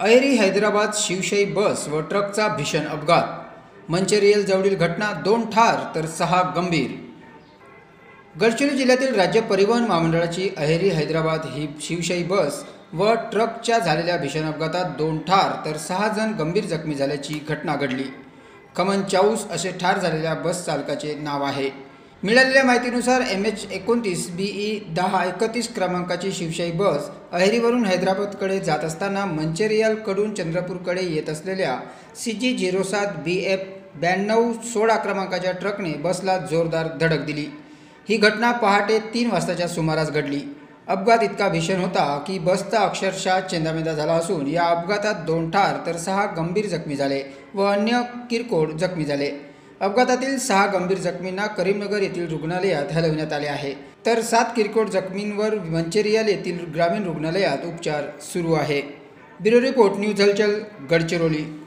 अहेरी हैदराबाद शिवशाही बस व ट्रकचा भीषण अपघात. मंचेरियल जवळील घटना दोन ठार तर सहा गंभीर. गडचिरोली जिल्ह्यातील राज्य परिवहन महामंडळाची अहेरी हैदराबाद ही शिवशाही बस व ट्रकच्या झालेल्या भीषण अपघातात दोन ठार तर सहा जण गंभीर जखमी झाल्याची घटना घडली. खमन चाऊस असे ठार झालेल्या बस चालकाचे नाव आहे. मिळालेल्या माहितीनुसार एम एच एकोणतीस बी ई दहा एकतीस क्रमांकाची शिवशाही बस अहेरीवरून हैदराबादकडे जात असताना मंचेरियलकडून चंद्रपूरकडे येत असलेल्या सी जी झिरो सात बी एफ ब्याण्णव सोळा क्रमांकाच्या ट्रकने बसला जोरदार धडक दिली. ही घटना पहाटे तीन वाजताच्या सुमारास घडली. अपघात इतका भीषण होता की बसचा अक्षरशः चेंदामेंदा झाला असून या अपघातात दोन ठार तर सहा गंभीर जखमी झाले व अन्य किरकोळ जखमी झाले. अपघातातील सहा गंभीर जखमींना करीमनगर येथील रुग्णालयात हलविण्यात आले आहे. तर सात किरकोळ जखमींवर मंचेरियाल येथील ग्रामीण रुग्णालयात उपचार सुरू आहे. ब्युरो रिपोर्ट न्यूज हलचल गडचिरोली.